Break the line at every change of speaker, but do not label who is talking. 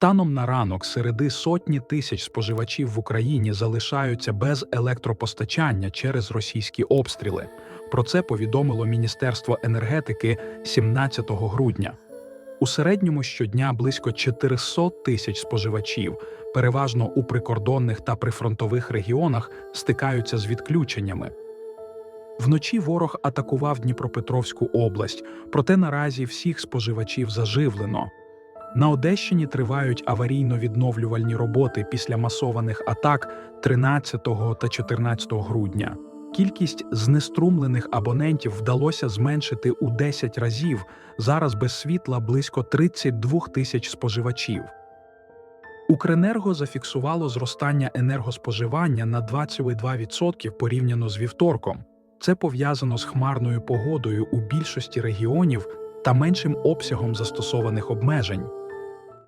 Станом на ранок середи сотні тисяч споживачів в Україні залишаються без електропостачання через російські обстріли. Про це повідомило Міністерство енергетики 17 грудня. У середньому щодня близько 400 тисяч споживачів, переважно у прикордонних та прифронтових регіонах, стикаються з відключеннями. Вночі ворог атакував Дніпропетровську область, проте наразі всіх споживачів заживлено. На Одещині тривають аварійно-відновлювальні роботи після масованих атак 13 та 14 грудня. Кількість знеструмлених абонентів вдалося зменшити у 10 разів. Зараз без світла близько 32 тисяч споживачів. Укренерго зафіксувало зростання енергоспоживання на 22% порівняно з вівторком. Це пов'язано з хмарною погодою у більшості регіонів та меншим обсягом застосованих обмежень.